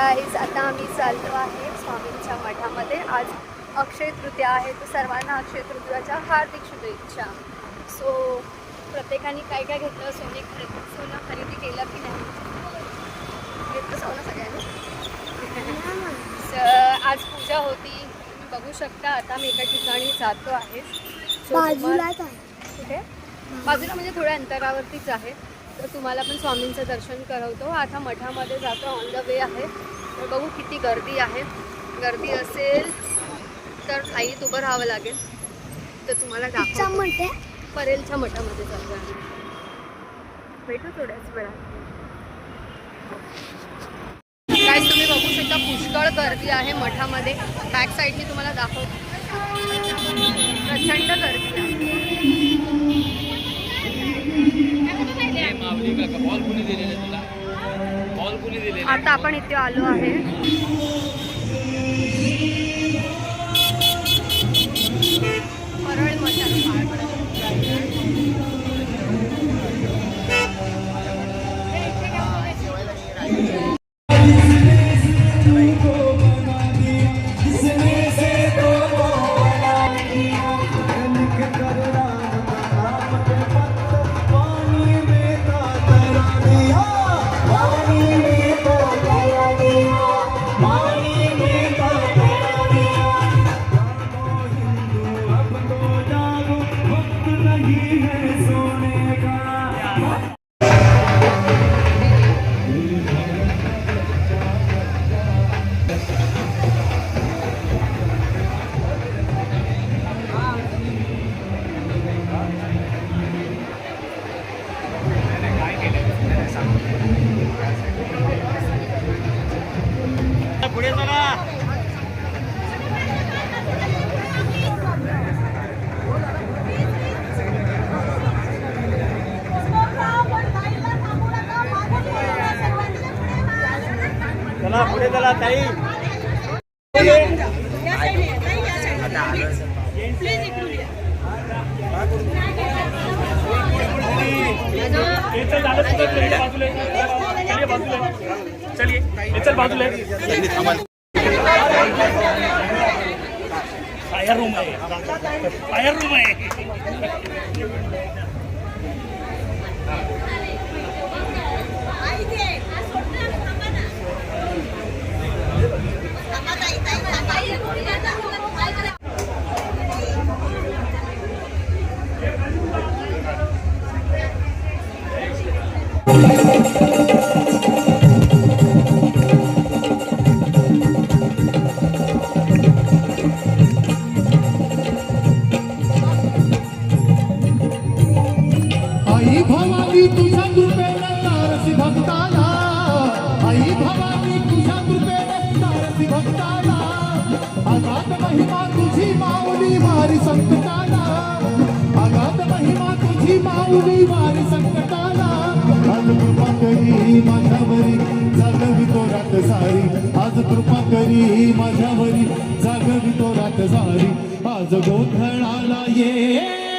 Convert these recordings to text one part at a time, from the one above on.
Guys आता आम्ही चाललो आहे स्वामींच्या मठामध्ये. आज अक्षय तृतीया आहे. तर सर्वांना अक्षय तृतीयाच्या हार्दिक शुभेच्छा. सो प्रत्येकाने काय काय घेतलं? सोने खरेदी सोनं खरेदी केलं की नाही? घेतलं सोनं सगळ्यांनी? आज पूजा होती. तुम्ही बघू शकता आता मी एका ठिकाणी जातो आहे. बाजूला म्हणजे थोड्या अंतरावरतीच आहे. तर तुम्हाला पण स्वामींचं दर्शन करवतो. आता मठामध्ये जातो. ऑन द वे आहे. तर बघू किती गर्दी आहे. गर्दी असेल तर खाईत उभं राहावं लागेल. तर तुम्हाला म्हणते परेलच्या मठामध्ये चालू आहे भेटू थोड्याच वेळात. काय तुम्ही बघू शकता पुष्कळ गर्दी आहे मठामध्ये. बॅक साईडनी तुम्हाला दाखवतो प्रचंड गर्दी आहे. माऊली का? बॉल कुणी दिलेला तुला? बॉल कुणी दिलेला? आता आपण इथे आलो आहे. चलिए चल बाजूला फायर रूम आहे फायर रूम आहे करी माझ्यावरी जागवितो रात झाली आज गोंधळाला ये.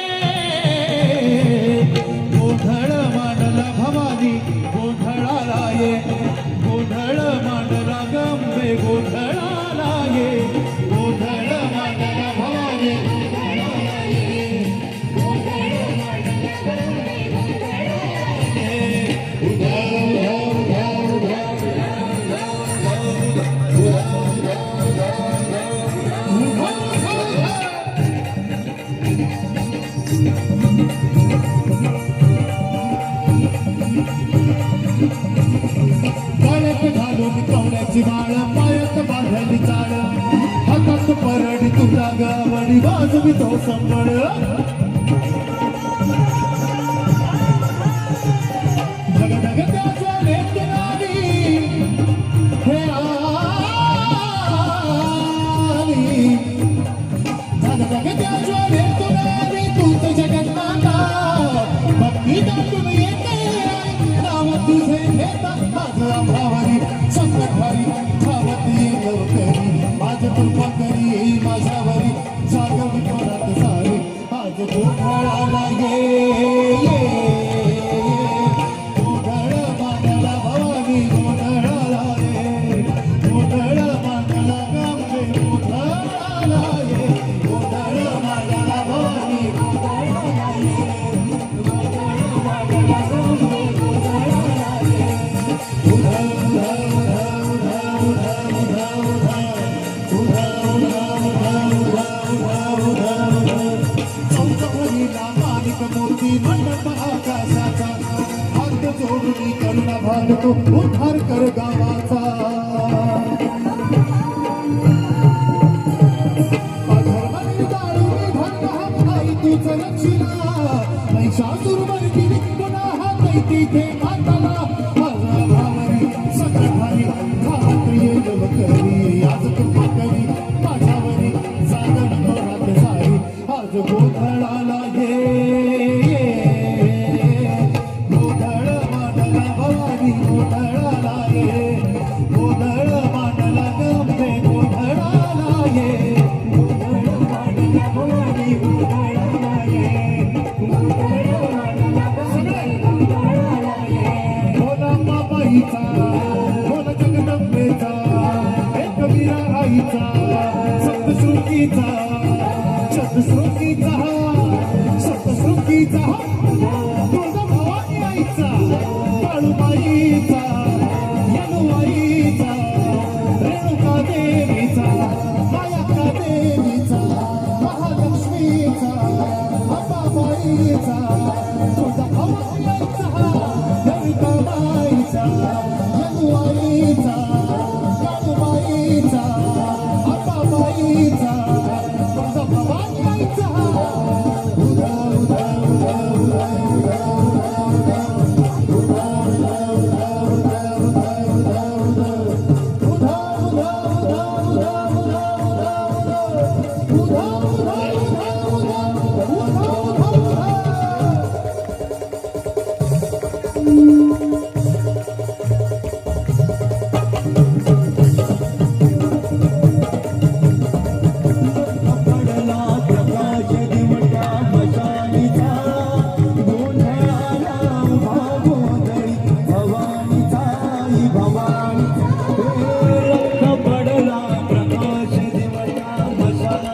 पायात घालून कवड्याची माळ पायात बांधली चाळ. हातात परडी तुला गावडी वाजवी तो संबळ.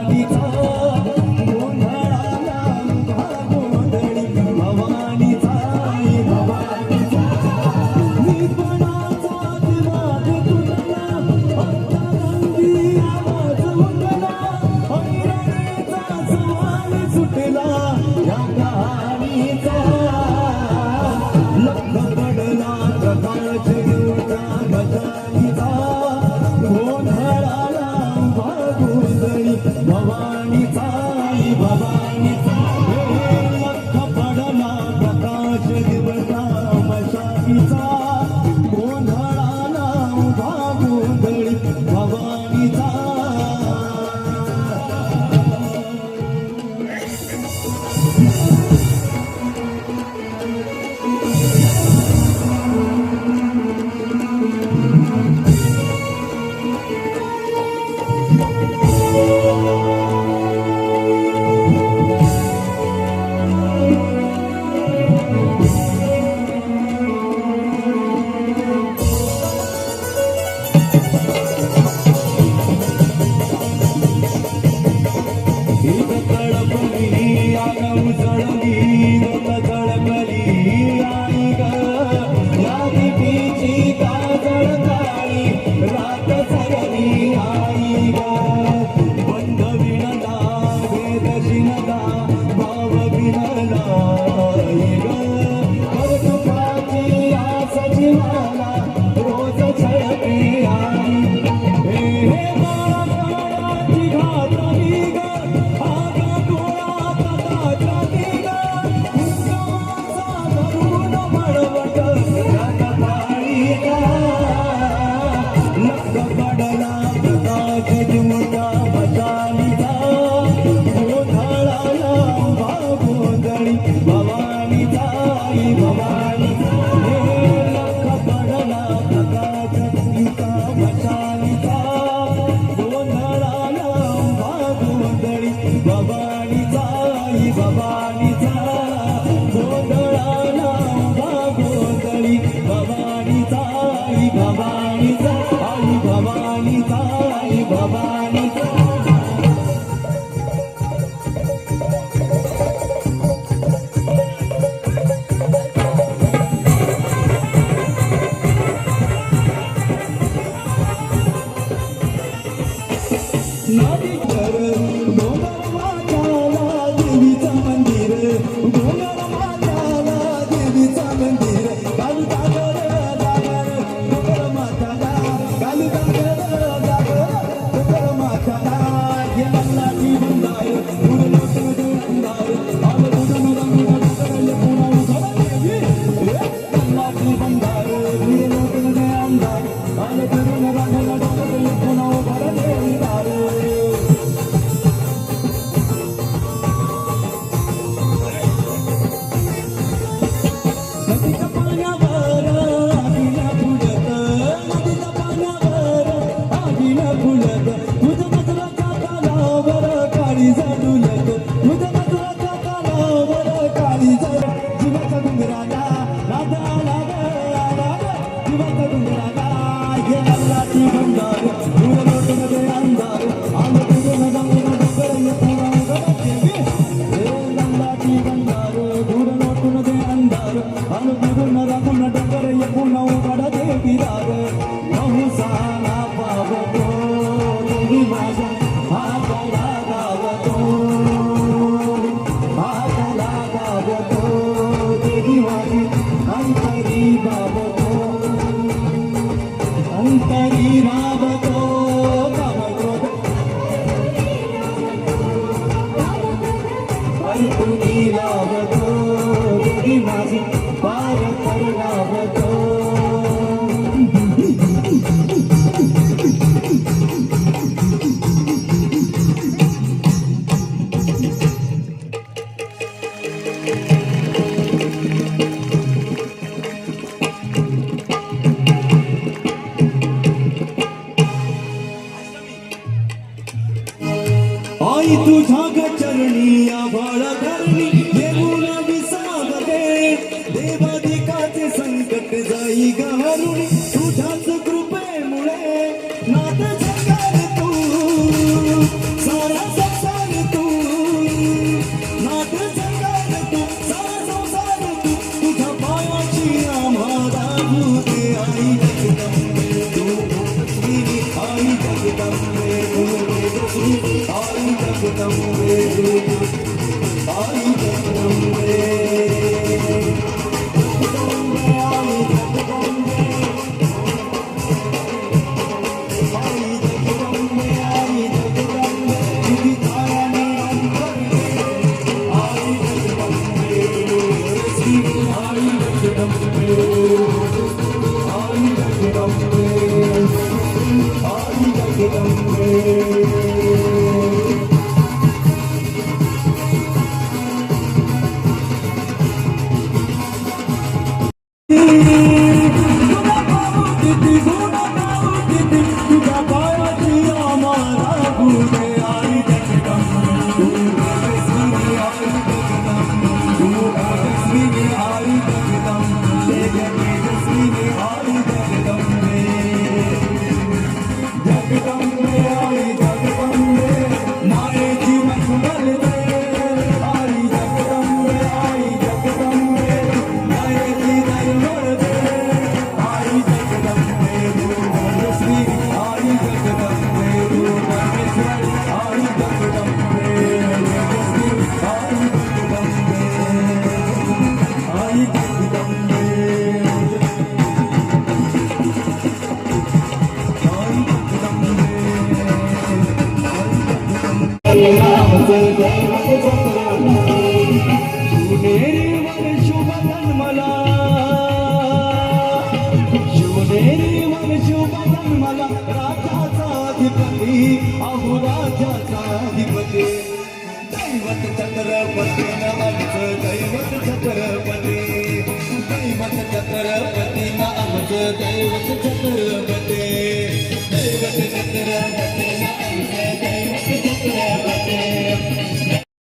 because புதுமக்கள் जाई गारून आई दैवत छत्रपती दैवत छत्रपती. दैवत छत्रपती दैवत छत्रपती.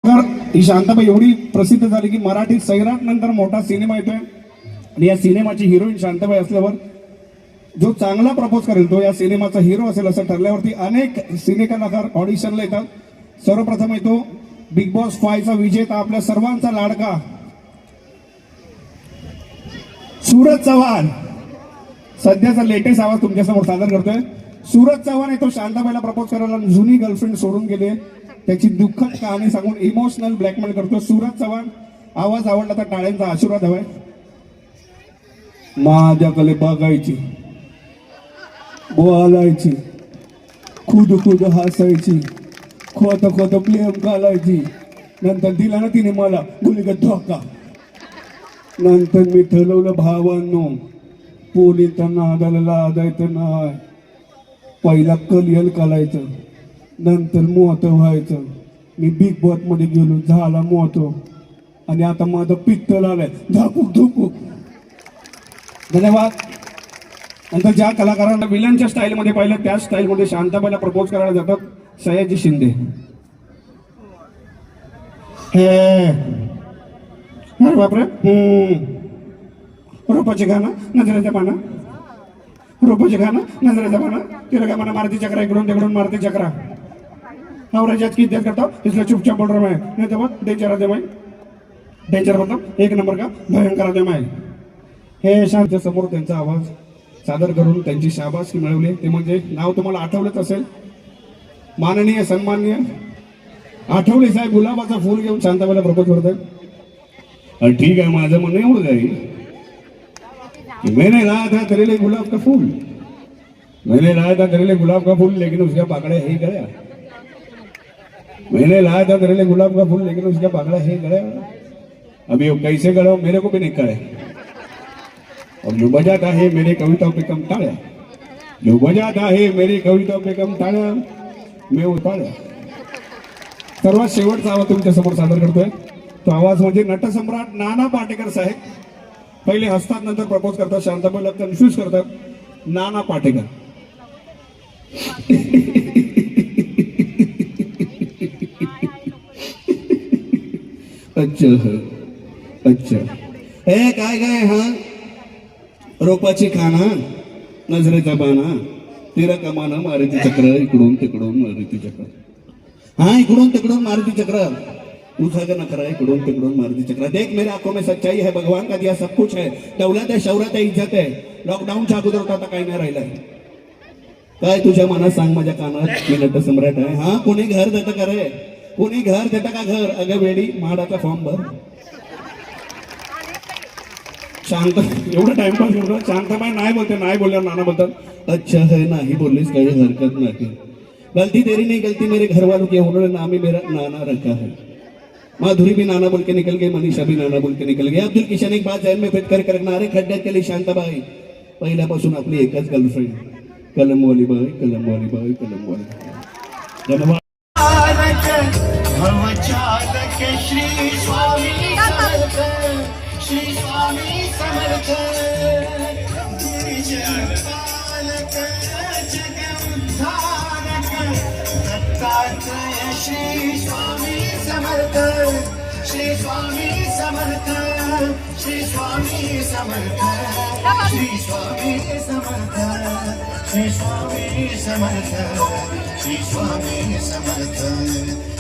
दैवत ही शांताबाई एवढी प्रसिद्ध झाली की मराठी सैराट नंतर मोठा सिनेमा येतोय. आणि या सिनेमाची हिरोईन शांताबाई असल्यावर जो चांगला प्रपोज करेल तो या सिनेमाचा हिरो असेल असं ठरल्यावरती अनेक सिने कलाकार ऑडिशनला येतात. सर्वप्रथम येतो बिग बॉस फायचा विजेता आपल्या सर्वांचा लाडका. सूरज चव्हाण. सध्याचा लेटेस्ट आवाज तुमच्यासमोर सादर करतोय. सूरज चव्हाण येतो शांताबाईला प्रपोज करायला जुनी गर्लफ्रेंड सोडून गेले. त्याची दुःखद कहाणी सांगून इमोशनल ब्लॅकमेल करतो सूरज चव्हाण. आवाज आवडला तर टाळ्यांचा आशीर्वाद हवाय. माझ्याकडे बघायची. बोलायची. खुद खुद हसायची. खोत खोत प्लेम घालायची. नंतर दिला ना तिने मला गुलिगत धोका. नंतर मी ठरवलं भावांनो पोली तर नादाला लादायचं नाय पहिला कलियल करायचं नंतर मोहतं व्हायचं. मी बिग बॉसमध्ये गेलो झाला मोतो. आणि आता माझं पित्तल आलंय. धाकूक धुकूक. धन्यवाद. नंतर ज्या कलाकारांना विलनच्या स्टाईलमध्ये पाहिलं त्याच स्टाईलमध्ये शांताबाईला प्रपोज करायला जातात सयाजी शिंदे. हे अरे बापरे हम्म. रोपाचे गाणं नजरेच्या पानं. रोपाचे गाणं नजरेच्या पानं. तिरगा म्हणा मारती चक्रा इकडून तिकडून मारती चक्रा. आवराच्यात किती करतो? इसलिए चुपचाप बोल रहा नाही तर तो डेंजर आदमी है डेंजर मतलब एक नंबर का? भयंकर आदमी आहे हे शांत समोर त्यांचा आवाज. सादर करून त्यांची शाबासकी मिळवली. ते म्हणजे नाव तुम्हाला आठवलंच असेल. माननीय सन्माननीय आठवले साहेब गुलाबाचा फूल घेऊन शांताबाईला प्रपोज करतात. अरे ठीक आहे माझं म्हणणं एवढं जाईल. कि मैंने लाया था तेरे लिए गुलाब का फूल. मैंने लाया था तेरे लिए गुलाब का फूल लेकिन उसका पाकड़ा ही गया. मैंने लाया था तेरे लिए गुलाब का फूल लेकिन उसका पाकड़ा ही गया. अभी वो कैसे गड़ा मेरे को भी नहीं करे और जो बजाता है मेरे कविताओं पे कम ताड़ा जो बजाता है मेरी कविताओं पे कम ताड़ा मैं उताळ्या. सर्वात शेवटचा आवाज तुमच्यासमोर सादर करतोय. तो आवाज म्हणजे नटसम्राट नाना पाटेकर साहेब. पहिले हसतात नंतर प्रपोज करतात शांताबाईला कन्फ्यूज करतात. नाना पाटेकर. अच्छा अच्छा. ए काय काय हा? रोपाची खाना नजरेचा बाणा तिरा कमान मारुती चक्र इकडून तिकडून मारुती चक्र. हा इकडून तिकडून मारुती चक्र. दूसरा का नखरा इकडून तिकडून मारुती चक्र. देख मेरे आंखों में सच्चाई है भगवान का दिया सब कुछ है. दौलत है शौरत है इज्जत है. लॉकडाऊनच्या अगोदर होता आता काही नाही राहिलंय. काय तुझ्या मनात सांग माझ्या कानात? मी नट सम्राट आहे. हा कोणी घर देतं का रे? कोणी घर देता का घर? अगं वेळी माडाचा फॉर्म भर. शांत एवढं टाइमपास एवढं शांतबाई नाही बोलते नाही बोलल्यावर नाना बोलतात अच्छा है नाही बोललीस काही हरकत नाही. गलती तेरी नहीं गलती मेरे घर वालों की उन्होंने नाम ही मेरा नाना रखा है। माधुरी भी नाना बोल के निकल गई मनीषा भी नाना बोल के निकल गई। अब्दुल किशन एक बात जहन में फिट करके रखना अरे खड्ड्यात केली शांताबाई। पहिल्यापासून आपली एकच गर्लफ्रेंड कलमवाली बाई कलमवाली बाई कलमवाली बाई। धन्यवाद। भवचालक श्री स्वामी श्री स्वामी समर्थ. गुरुजनपालक जग उद्धारक दत्तात्रय श्री स्वामी समर्थ. श्री स्वामी समर्थ श्री स्वामी समर्थ. श्री स्वामी समर्थ श्री स्वामी समर्थ. श्री स्वामी समर्थ.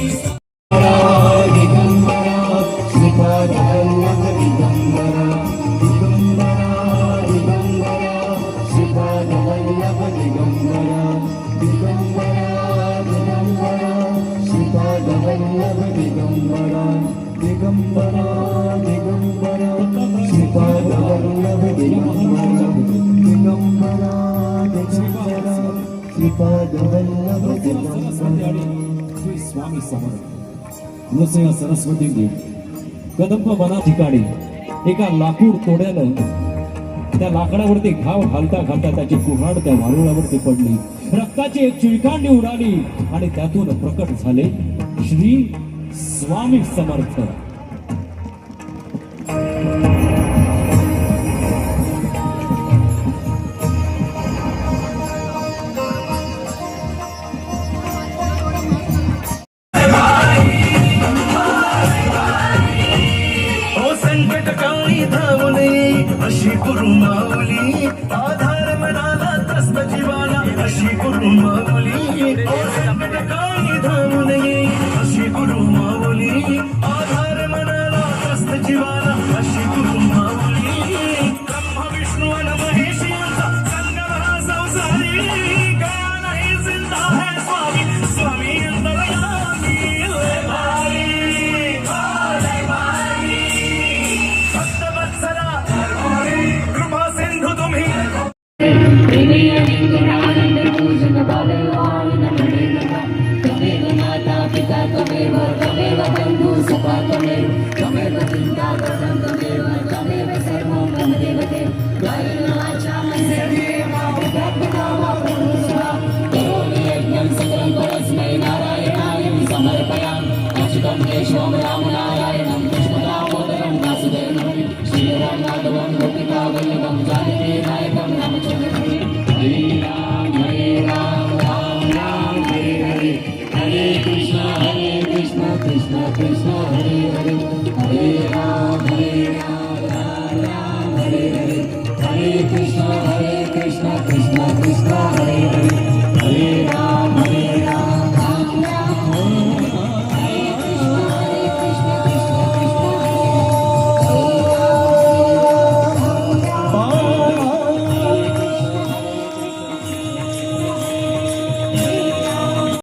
He's ठिकाणी एका लाकूड तोड्यानं त्या लाकडावरती घाव घालता घालता त्याची कुऱ्हाड त्या वारुळावरती पडली. रक्ताची एक चिळकांडी उडाली आणि त्यातून प्रकट झाले श्री स्वामी समर्थ.